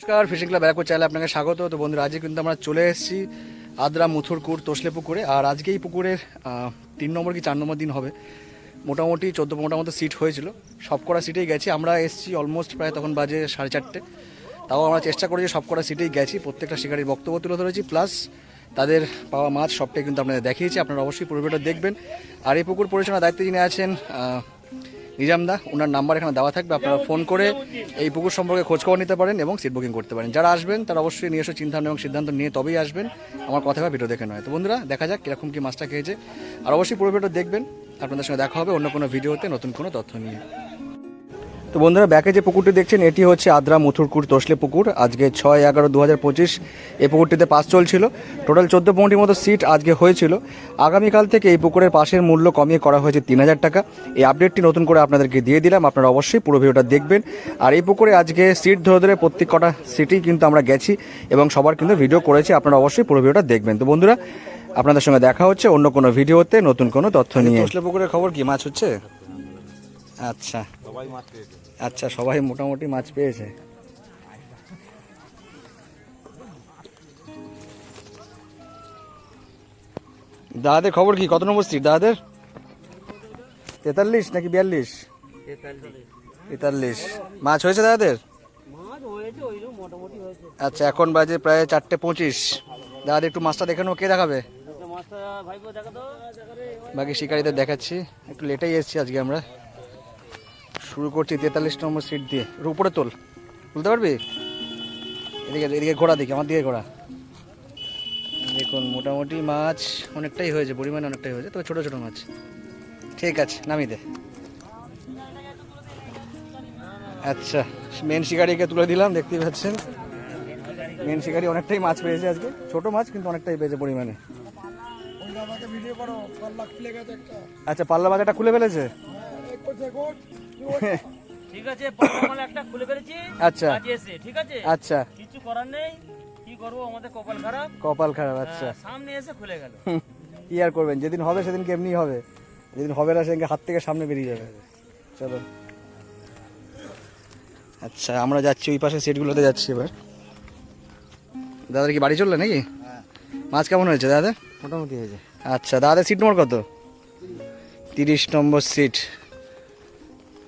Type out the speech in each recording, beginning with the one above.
নমস্কার, fishing club Barrackpore চ্যানেলে আপনাকে স্বাগত। তো বন্ধুরা, আজকে কিন্তু আমরা চলে এসেছি আদ্রা, মুথুরকুর, তোসলে পুকুরে। আর আজকে এই পুকুরের তিন নম্বর কি চার নম্বর দিন হবে। মোটামুটি চোদ্দ পনেরোটার মতো সিট হয়েছিল। সব কটা সিটেই গেছি। আমরা এসেছি অলমোস্ট প্রায় তখন বাজে সাড়ে চারটে। তাও আমরা চেষ্টা করেছি সব কটা সিটেই গেছি। প্রত্যেকটা শিকারির বক্তব্য তুলে ধরেছি। প্লাস তাদের পাওয়া মাছ সবটাই কিন্তু আপনাদের দেখিয়েছি। আপনারা অবশ্যই পুরো দেখবেন। আর এই পুকুর পরিচালনার দায়িত্বে যিনি আছেন নিজামদা ওনার নাম্বার এখানে দেওয়া থাকবে, আপনারা ফোন করে এই পুকুর সম্পর্কে খোঁজখবর নিতে পারেন এবং সিট বুকিং করতে পারেন। যারা আসবেন, তারা অবশ্যই নিয়ে এসে চিন্তা এবং সিদ্ধান্ত নিয়ে তবেই আসবেন। আমার কথা বা ভিডিও দেখে নয় তো বন্ধুরা, দেখা যাক কীরকম কী মাছটা খেয়েছে। আর অবশ্যই পুরো ভিডিও দেখবেন। আপনাদের সঙ্গে দেখা হবে অন্য কোনো ভিডিওতে নতুন কোনো তথ্য নিয়ে। তো বন্ধুরা ব্যাকে যে পুকুরটি দেখছেন এটি হচ্ছে আদ্রা মথুরকুর তোসলে পুকুর। আজকে ছয় এগারো দু হাজার পঁচিশ এই পুকুরটিতে পাস চলছিল। টোটাল চোদ্দ পনেরোটির মতো সিট আজকে হয়েছিল। আগামীকাল থেকে এই পুকুরের পাশের মূল্য কমিয়ে করা হয়েছে তিন হাজার টাকা। এই আপডেটটি নতুন করে আপনাদেরকে দিয়ে দিলাম। আপনারা অবশ্যই পুরো ভিডিওটা দেখবেন। আর এই পুকুরে আজকে সিট ধরে ধরে প্রত্যেক কটা সিটেই কিন্তু আমরা গেছি এবং সবার কিন্তু ভিডিও করেছি। আপনারা অবশ্যই পুরো ভিডিওটা দেখবেন। তো বন্ধুরা আপনাদের সঙ্গে দেখা হচ্ছে অন্য কোনো ভিডিওতে নতুন কোনো তথ্য নিয়ে। তোসলে পুকুরের খবর কি? মাছ হচ্ছে? আচ্ছা। আচ্ছা সবাই মোটামুটি মাছ পেয়েছে। দাদাদের খবর কি? কত নম্বর সিট দাদাদের? তেতাল্লিশ নাকি বিয়াল্লিশ? তেতাল্লিশ। মাছ হয়েছে দাদাদের? আচ্ছা এখন বাজে প্রায় চারটে পঁচিশ। দাদাদের একটু মাছটা দেখে নেব কে দেখাবে? বাকি শিকারীদের দেখাচ্ছি। একটু লেটেই এসেছি আজকে আমরা। শুরু করছি তেতাল্লিশ নম্বর সিট দিয়ে। উপরে তোল। তুলতে পারবি? এদিকে এদিকে ঘোড়া দিকে আমার দিকে ঘোড়া। দেখুন মোটামুটি মাছ অনেকটাই হয়েছে পরিমাণে অনেকটাই হয়েছে তবে ছোটো ছোটো মাছ। ঠিক আছে নামিয়ে দে। আচ্ছা মেন শিকারিকে তুলে দিলাম দেখতেই পাচ্ছেন। মেন শিকারি অনেকটাই মাছ পেয়েছে আজকে। ছোট মাছ কিন্তু অনেকটাই পেয়েছে পরিমাণে। আচ্ছা পাল্লা বাজারটা খুলে ফেলেছে? ঠিক আছে পরমাল একটা খুলে ফেলেছি। আচ্ছা। এসে ঠিক আছে? আচ্ছা। কিছু করার নেই। কি করব আমাদের কপাল খারাপ। কপাল খারাপ আচ্ছা। আহ, সামনে এসে খুলে গেল। কি আর করবেন? যেদিন হবে সেদিন কেমনি হবে? যেদিন হবে না সেদিনকে হাত থেকে সামনে বেরিয়ে যাবে। চলো। আচ্ছা আমরা যাচ্ছি ওই পাশে সিটগুলোতে যাচ্ছি এবার। দাদার কি বাড়ি চললে নাকি? মাছ কেমন হয়েছে দাদা? মোটামুটি হয়েছে। আচ্ছা দাদা সিট নম্বর কত? তিরিশ নম্বর সিট।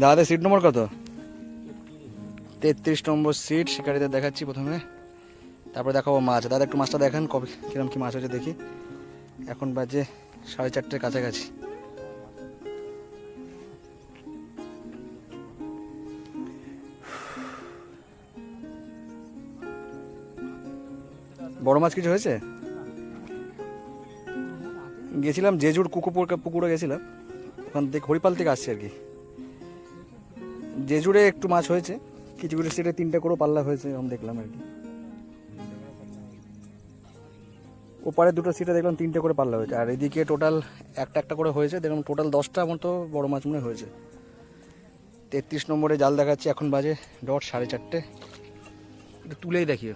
দাদা সিট নম্বর কত? তেত্রিশ নম্বর সিট শিকারীদের দেখাচ্ছি প্রথমে। তারপরে দেখাবো মাছ। দাদা, একটু মাছটা দেখান, কবে কিরম কি মাছ হয়েছে দেখি। এখন বাজে সাড়ে চারটের কাছাকাছি। বড় মাছ কিছু হয়েছে? গেছিলাম জেজুর কুকুর পুকুরে গেছিলাম। ওখান থেকে হরিপাল থেকে আসছে আর কি। জেজুরে একটু মাছ হয়েছে। কিছু কিছু সিটে তিনটে করে পাল্লা হয়েছে, এরকম দেখলাম আর কি। ওপারে দুটো সিটে দেখলাম তিনটে করে পাল্লা হয়েছে। আর এদিকে টোটাল একটা একটা করে হয়েছে। দেখলাম টোটাল দশটা মতো বড় মাছ মনে হয়েছে। তেত্রিশ নম্বরে জাল দেখাচ্ছি, এখন বাজে ডট সাড়ে চারটে। একটু তুলেই দেখিও।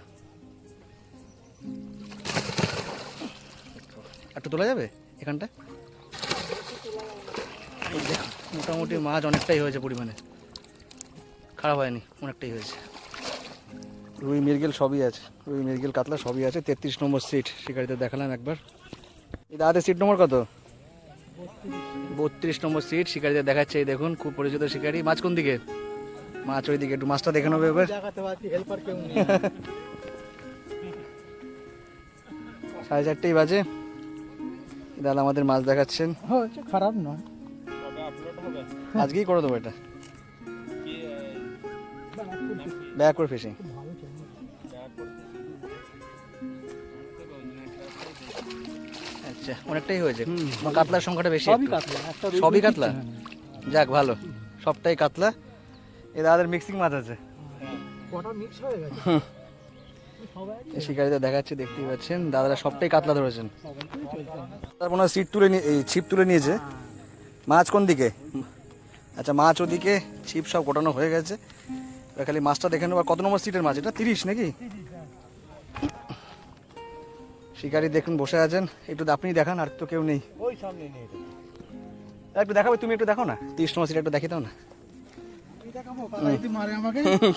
একটু তোলা যাবে এখানটা? মোটামুটি মাছ অনেকটাই হয়েছে পরিমাণে। খারাপ হয়নি অনেকটাই হয়েছে। রুই মির্গেল সবই আছে রুই মির্গেল কাতলা সবই আছে তেত্রিশ নম্বর সিট শিকারিতে দেখালাম একবার। এই দাদাদের সিট নম্বর কত? বত্রিশ নম্বর সিট শিকারিতে দেখাচ্ছে এই দেখুন খুব পরিচিত শিকারি। মাছ কোন দিকে? মাছ ওই দিকে একটু মাছটা দেখে নেবে এবার। দেখাতে পারছি হেল্পার কেউ নেই সাড়ে চারটেই বাজে। দাদা আমাদের মাছ দেখাচ্ছেন। খারাপ নয়। আজকেই করে দেবো এটা। ব্যাক করে ফিশিং। আচ্ছা অনেকটাই হয়েছে। কাতলার সংখ্যাটা বেশি সবই কাতলা সবই কাতলা? যাক ভালো। সবটাই কাতলা। এ দাদাদের মিক্সিং মাছ আছে। এই শিকারিতে দেখাচ্ছে দেখতেই পাচ্ছেন। দাদারা সবটাই কাতলা ধরেছেন। তার মনে হয় সিট তুলে নিয়ে এই ছিপ তুলে নিয়েছে। মাছ কোন দিকে আচ্ছা মাছ ওদিকে ছিপ সব গোটানো হয়ে গেছে। খালি মাছটা দেখে নেব। কত নম্বর সিটের মাছ? এটা তিরিশ নাকি? শিকারি দেখুন বসে আছেন। একটু আপনি দেখান আর তো কেউ নেই। একটু দেখাবে তুমি একটু দেখো না? তিরিশ নম্বর সিট একটু দেখে দাও না।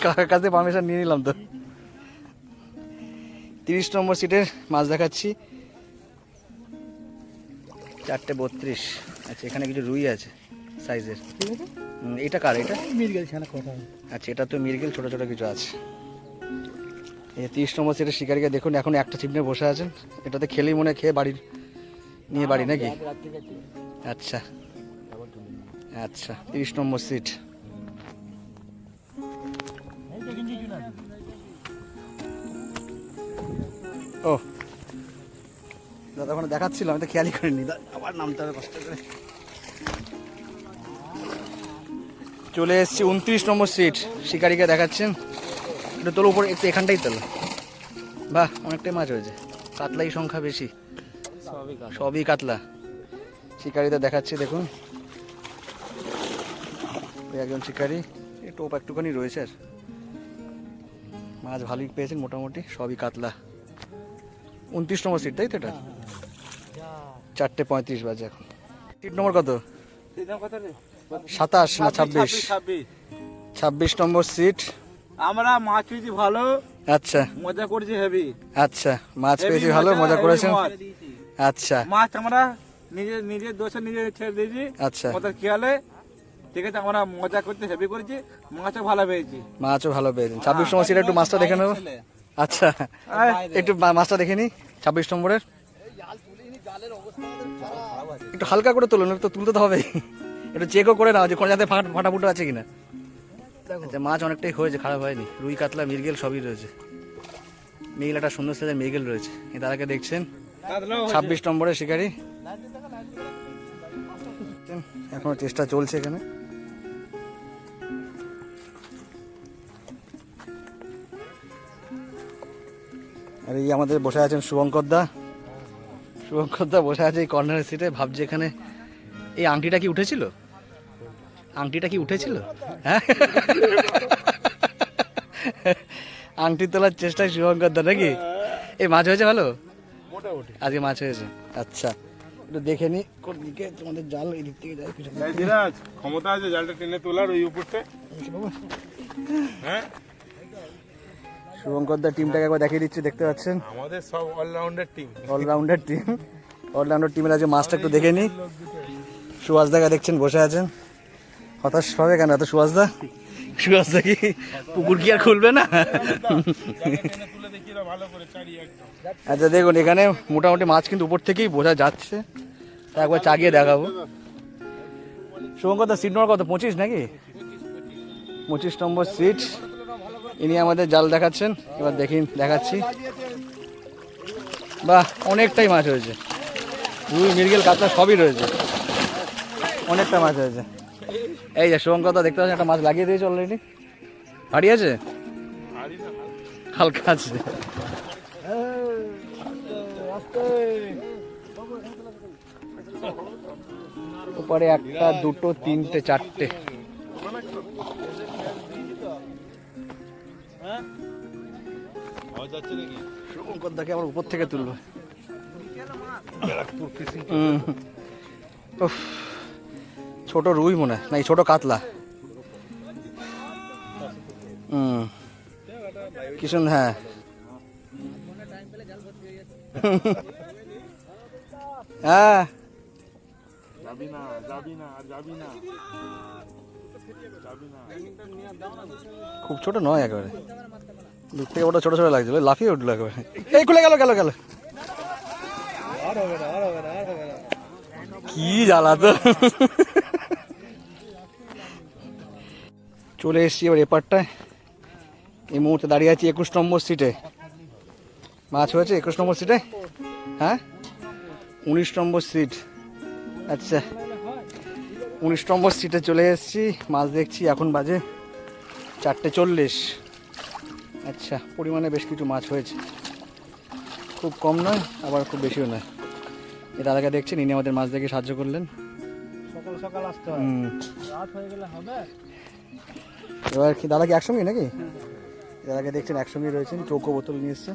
কাকার কাছ থেকে পারমিশন নিয়ে নিলাম তো। তিরিশ নম্বর সিটের মাছ দেখাচ্ছি। চারটে বত্রিশ। আচ্ছা এখানে কিছু রুই আছে। সাইজের। ঠিক আছে? এটা কার এটা? কথা। আচ্ছা এটা তো মিরগেল ছোট ছোট কিছু আছে। এই তিরিশ নম্বর সিটের শিকারিকে দেখুন এখন একটা চিপ নিয়ে বসে আছেন। এটাতে খেলেই মনে খেয়ে বাড়ির নিয়ে বাড়ি নাকি? আচ্ছা। আচ্ছা তিরিশ নম্বর সিট। ও। দাদা ওখানে দেখাচ্ছিল আমি তো খেয়ালই করিনি। আবার নামতে হবে কষ্ট করে। চলে এসেছি উনত্রিশ নম্বর সিট। শিকারিকে দেখাচ্ছেন। এটা তোলো উপরে একটু এখানটাই তোলো। বাহ অনেকটাই মাছ হয়েছে। কাতলাই সংখ্যা বেশি। সবই কাতলা। শিকারিতে দেখাচ্ছি দেখুন। ওই একজন শিকারি। এই টোপ একটুখানি রয়েছে আর। মাছ ভালোই পেয়েছেন মোটামুটি সবই কাতলা। উনত্রিশ নম্বর সিট তাই তো এটা? চারটে পঁয়ত্রিশ বাজে এখন। সিট নম্বর কত? সাতাশ না ছাব্বিশ ছাব্বিশ? নম্বর সিট আমরা মাছ পেয়েছি ভালো আচ্ছা। মজা করছি হেভি। আচ্ছা মাছ পেয়েছি ভালো মজা করেছেন? আচ্ছা। মাছ আমরা নিজের নিজের দোষে নিজে ছেড়ে দিয়েছি। আচ্ছা। ওদের খেয়ালে ঠিক আছে আমরা মজা করতে হেভি করেছি মাছও ভালো পেয়েছি। মাছও ভালো পেয়েছেন। ছাব্বিশ নম্বর সিটে একটু মাছটা দেখে নেব আচ্ছা একটু মাছটা দেখে নিই ছাব্বিশ নম্বরের। একটু হালকা করে তুলুন তো তুলতে তো হবেই। একটু চেকও করে নাও যে কোনো যাতে ফাটা ফাটাফুটো আছে কিনা। আচ্ছা মাছ অনেকটাই হয়েছে খারাপ হয়নি। রুই কাতলা মিরগেল সবই রয়েছে। মিরগেল একটা সুন্দর সাইজের মিরগেল রয়েছে। এই তারাকে দেখছেন? ছাব্বিশ নম্বরের শিকারি। এখনও চেষ্টা চলছে এখানে। আর এই আমাদের বসে আছেন শুভঙ্কর দা। শুভঙ্কর দা বসে আছে এই কর্নারের সিটে ভাবছে এখানে এই আংটিটা কি উঠেছিল? আংটিটা কি উঠেছিল? হ্যাঁ? আংটি তোলার চেষ্টায় শুভঙ্কর দা নাকি? এই মাছ হয়েছে ভালো? মোটামুটি। আজকে মাছ হয়েছে। আচ্ছা একটু দেখে নি। কোন দিকে তোমাদের জাল এই দিক থেকে যায় থেকে। সিরাজ ক্ষমতা আছে জালটা টেনে তোলার ওই উপরটা হ্যাঁ? শুভঙ্কর দা টিমটাকে একবার দেখিয়ে দিচ্ছি দেখতে পাচ্ছেন? আমাদের সব allrounder team allrounder team allrounder টিমের আজকে মাছটা একটু দেখে নিই সুভাষ দাকে দেখছেন বসে আছেন। হতাশ হবে কেন? এত সুভাষ দা? সুভাষ দা কি? পুকুর কি আর খুলবে না? আচ্ছা দেখুন, এখানে মোটামুটি মাছ কিন্তু উপর থেকেই বোঝা যাচ্ছে। একবার চাগিয়ে দেখাবো। শুভঙ্কর সিট নম্বর কত? পঁচিশ নাকি? পঁচিশ নম্বর সিট ইনি আমাদের জাল দেখাচ্ছেন। এবার দেখি, দেখাচ্ছি। বাহ, অনেকটাই মাছ হয়েছে। রুই মিরগেল, কাতলা সবই রয়েছে। অনেকটা মাছ হয়েছে। এই যে শুভঙ্কর দা দেখতে পাচ্ছেন একটা মাছ লাগিয়ে দিয়েছে অলরেডি হাড়ি আছে? হালকা আছে। ওপারে একটা দুটো তিনটে চারটে। উপর থেকে তুলবো। উফ, ছোট রুই মনে হয়। না, এই ছোট কাতলা। হুম। কি সুন্দর হ্যাঁ। হ্যাঁ। খুব ছোট নয় একেবারে। দূর থেকে ওটা ছোট ছোট লাগছিল, লাফিয়ে উঠল একেবারে। এই, খুলে গেল গেল গেল। কি জ্বালা তো চলে এসছি এবার এপারটায়। এই মুহূর্তে দাঁড়িয়ে আছি একুশ নম্বর সিটে। মাছ হয়েছে একুশ নম্বর সিটে? হ্যাঁ? উনিশ নম্বর সিট। আচ্ছা। উনিশ নম্বর সিটে চলে এসেছি। মাছ দেখছি এখন বাজে চারটে চল্লিশ। আচ্ছা পরিমাণে বেশ কিছু মাছ হয়েছে। খুব কম নয় আবার খুব বেশিও নয়। এই দাদাকে দেখছেন ইনি আমাদের মাছ দেখে সাহায্য করলেন। সকাল সকাল আসতে হুম। রাত হয়ে গেলে হবে? এবার কি দাদা কি একসঙ্গে নাকি? দাদাকে দেখছেন একসঙ্গে রয়েছেন চৌকো বোতল নিয়ে এসছে।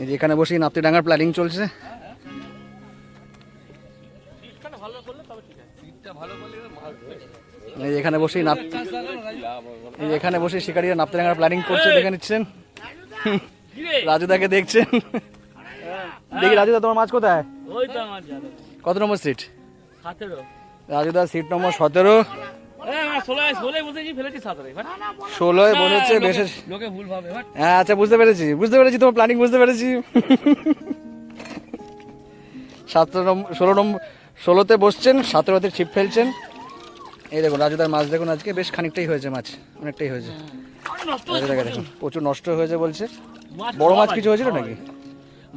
এই যে এখানে বসেই নাপতে ডাঙ্গার প্ল্যানিং চলছে। এই এখানে বসেই নাপ এই এখানে বসে শিকারীরা নাপতে ডাঙ্গার প্ল্যানিং করছে দেখে নিচ্ছেন। রাজুদাকে দেখছেন। দেখি রাজুদা তোমার মাছ কোথায়? কত নম্বর সিট সতেরো। রাজুদা সিট নম্বর সতেরো। ফেলেছি ষোলোয় বলেছে বেশি হ্যাঁ আচ্ছা বুঝতে পেরেছি বুঝতে পেরেছি তোমার প্ল্যানিং বুঝতে পেরেছি। সতেরো নম্বর ষোলো নম্বর ষোলোতে বসছেন সতেরোতে ছিপ ফেলছেন। এই দেখুন রাজুদার মাছ দেখুন আজকে বেশ খানিকটাই হয়েছে মাছ অনেকটাই হয়েছে। নষ্ট দেখুন প্রচুর। নষ্ট হয়েছে বলছে। বড় মাছ কিছু হয়েছিল নাকি?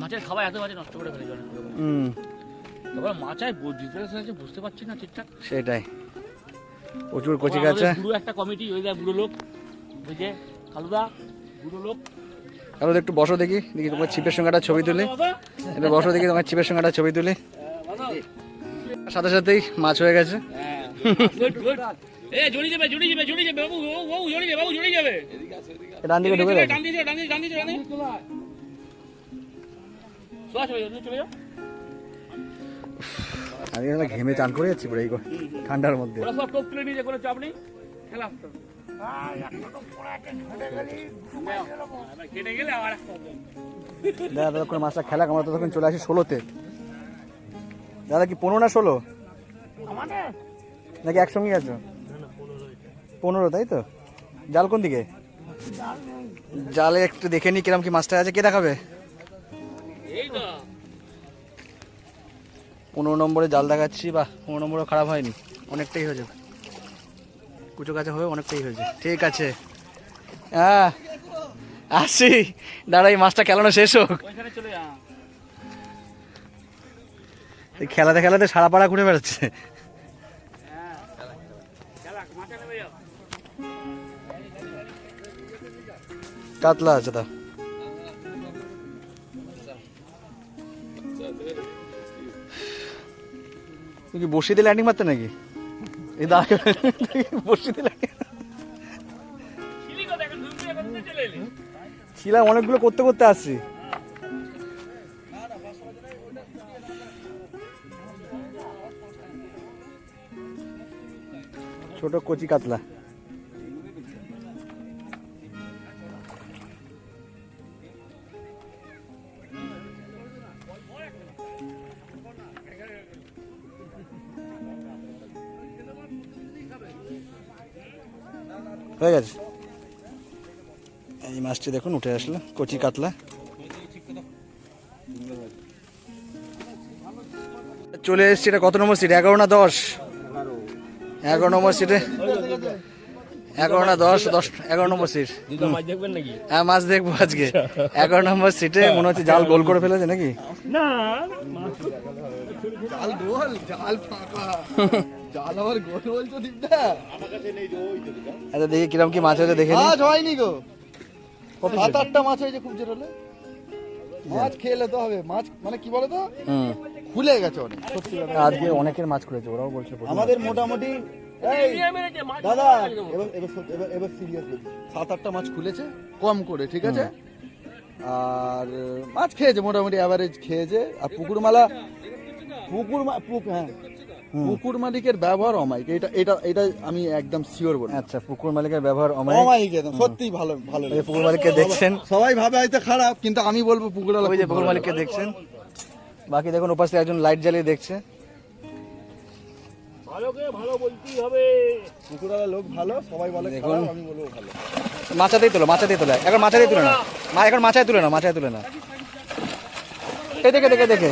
মাছের খাবার এত মাছ নষ্ট করে ফেলে জন্য হুম। এবার মাছায় ডিটেলস আছে বুঝতে পারছি না ঠিকঠাক। সেটাই। প্রচুর কচি বুড়ো একটা কমিটি ওই দেখ বুড়ো লোক ওই যে কালুদা বুড়ো লোক। তাহলে একটু বসো দেখি দেখি তোমার ছিপের সঙ্গে একটা ছবি তুলি। বাবা, একটু বসো দেখি তোমার ছিপের সঙ্গে একটা ছবি তুলি। সাথে সাথেই মাছ হয়ে গেছে। ডান দিকে ঢুকে আমি এখানে ঘেমে চান করে যাচ্ছি পুরো এই ঠান্ডার মধ্যে। হবে। দাদা ততক্ষণ মাছটা খেলা আমরা ততক্ষণ চলে আসি ষোলোতে। দাদা কি পনেরো না ষোলো? নাকি একসঙ্গে আছো? পনেরো তাই তো? জাল কোন দিকে? জালে একটু দেখে নি কিরম কি মাছটা আছে কে দেখাবে? পনেরো নম্বরে জাল দেখাচ্ছি বা পনেরো নম্বরও খারাপ হয়নি অনেকটাই হয়েছে কুচো কাছে হয়ে অনেকটাই হয়েছে ঠিক আছে। হ্যাঁ আসি। দাদা এই মাছটা খেলানো শেষ হোক। চলে এই খেলাতে খেলাতে সারা পাড়া ঘুরে বেড়াচ্ছে। যাও কাতলা আছে তা। তুই কি বসিয়ে দিয়ে ল্যান্ডিং মারতে নাকি? এই দা বসিয়ে দিয়ে ছিলাম, অনেকগুলো করতে করতে আসছি। ছোট কচি কাতলা। মাছটি দেখুন উঠে আসলো কচি কাতলা। চলে এসছি এটা কত নম্বর সিট এগারো না দশ? এগারো নম্বর সিটে এগারো না দশ দশ এগারো নম্বর সিট মাছ দেখবেন নাকি? হ্যাঁ মাছ দেখব আজকে। এগারো নম্বর সিটে মনে হচ্ছে জাল গোল করে ফেলেছে নাকি? না। জাল গোল জাল ফাঁকা। জাল আবার গোল বলছো দিকটা আচ্ছা দেখি কিরম কি মাছ হয়েছে দেখে। হয়নি গো। সাত আটটা মাছ হয়েছে খুব জোর মাছ খেলে তো হবে। মাছ মানে কি বলো তো খুলে গেছে অনেক। সত্যি আজকে অনেকের মাছ করেছে ওরাও বলছে আমাদের মোটামুটি দাদা এবার এবার এবার সিরিয়াস সাত আটটা মাছ খুলেছে কম করে ঠিক আছে? আর মাছ খেয়েছে মোটামুটি অ্যাভারেজ খেয়েছে। আর পুকুর মালা পুকুর হ্যাঁ। পুকুর মালিকের ব্যবহার অমায়িক। এটা এটা এটা আমি একদম শিওর বলি আচ্ছা পুকুর মালিকের ব্যবহার অমায়িক? অমায়িক একদম সত্যি ভালো ভালো এই পুকুর মালিককে দেখছেন? সবাই ভাবে হয়তো খারাপ কিন্তু আমি বলব পুকুর ওই যে পুকুর মালিককে দেখছেন। বাকি দেখুন ওপাশে একজন লাইট জ্বালিয়ে দেখছে। ভালোকে ভালো বলতেই হবে। পুকুরওয়ালা লোক ভালো সবাই বলে দেখুন। খারাপ আমি বলব ভালো। মাচাতেই তোলো মাচাতেই তোলে। এখন মাচাতেই তুলে না মা এখন মাচায় তুলে না মাচায় তুলে না এই দেখে দেখে দেখে।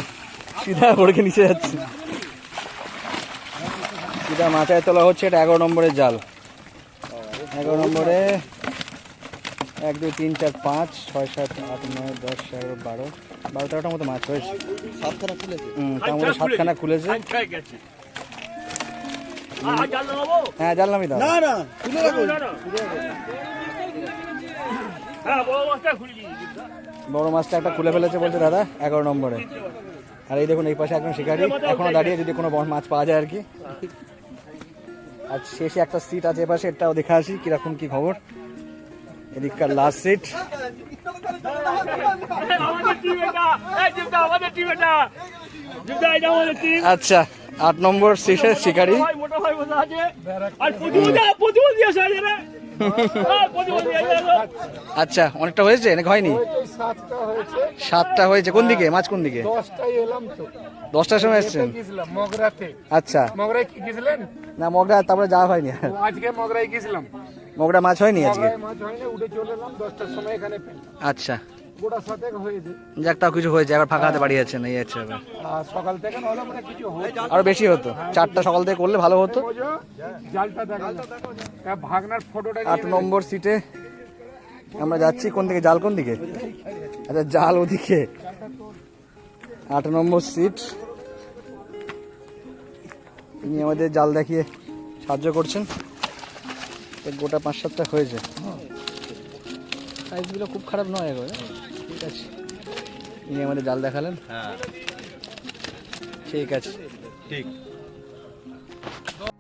সিধা ওড়কে নিচে যাচ্ছে। সিধা মাচায় তোলা হচ্ছে এটা এগারো নম্বরের জাল। এগারো নম্বরে এক দুই তিন চার পাঁচ ছয় সাত আট নয় দশ এগারো বারো। বারো তেরোটার মতো মাছ হয়েছে। সাতখানা খুলেছে? হুম তার মধ্যে সাতখানা খুলেছে। গেছে আর জাল লাগাবো হ্যাঁ না না হ্যাঁ বড় মাছটা খুলে। দিই বড় মাছটা একটা খুলে ফেলেছে বলছে দাদা এগারো নম্বরে। আর এই দেখুন এই পাশে একজন শিকারি। এখনও দাঁড়িয়ে যদি কোনো বড় মাছ পাওয়া যায় আর কি। আর শেষে একটা সিট আছে, এবার সেটাও দেখে আসি কীরকম কি খবর। এদিককার লাস্ট সিট আচ্ছা আট নম্বর সিটের শিকারি। আচ্ছা অনেকটা হয়েছে? অনেক হয়নি? সাতটা হয়েছে। কোন দিকে? মাছ কোন দিকে? দশটার সময় এসছেন? আচ্ছা। মগরায় কি গেছিলেন না মগরা তারপরে যাওয়া হয়নি। আজকে মগরায় গেছিলাম মগরা মাছ হয়নি আজকে? মাছ হয়নি উঠে চলে এলাম দশটার সময় এখানে আচ্ছা। গোটা সাথে হয়েছে যাক তাও কিছু হয়েছে এবার ফাঁকা হাতে বাড়ি যাচ্ছে এই হচ্ছে ব্যাপার। আর সকাল থেকে হলে মানে কিছু হয়েছে আরও বেশি হতো চারটা সকাল থেকে করলে ভালো হতো। জালটা দেখা। ভাগনার ফটোটা আট নম্বর সিটে আমরা যাচ্ছি কোন দিকে? জাল কোন দিকে? আচ্ছা জাল ওদিকে। আট নম্বর সিট তিনি আমাদের জাল দেখিয়ে সাহায্য করছেন। গোটা পাঁচ সাতটা হয়েছে। সাইজগুলো খুব খারাপ নয় এগুলো ঠিক আছে। ইনি আমাদের জাল দেখালেন। হ্যাঁ। ঠিক আছে। ঠিক।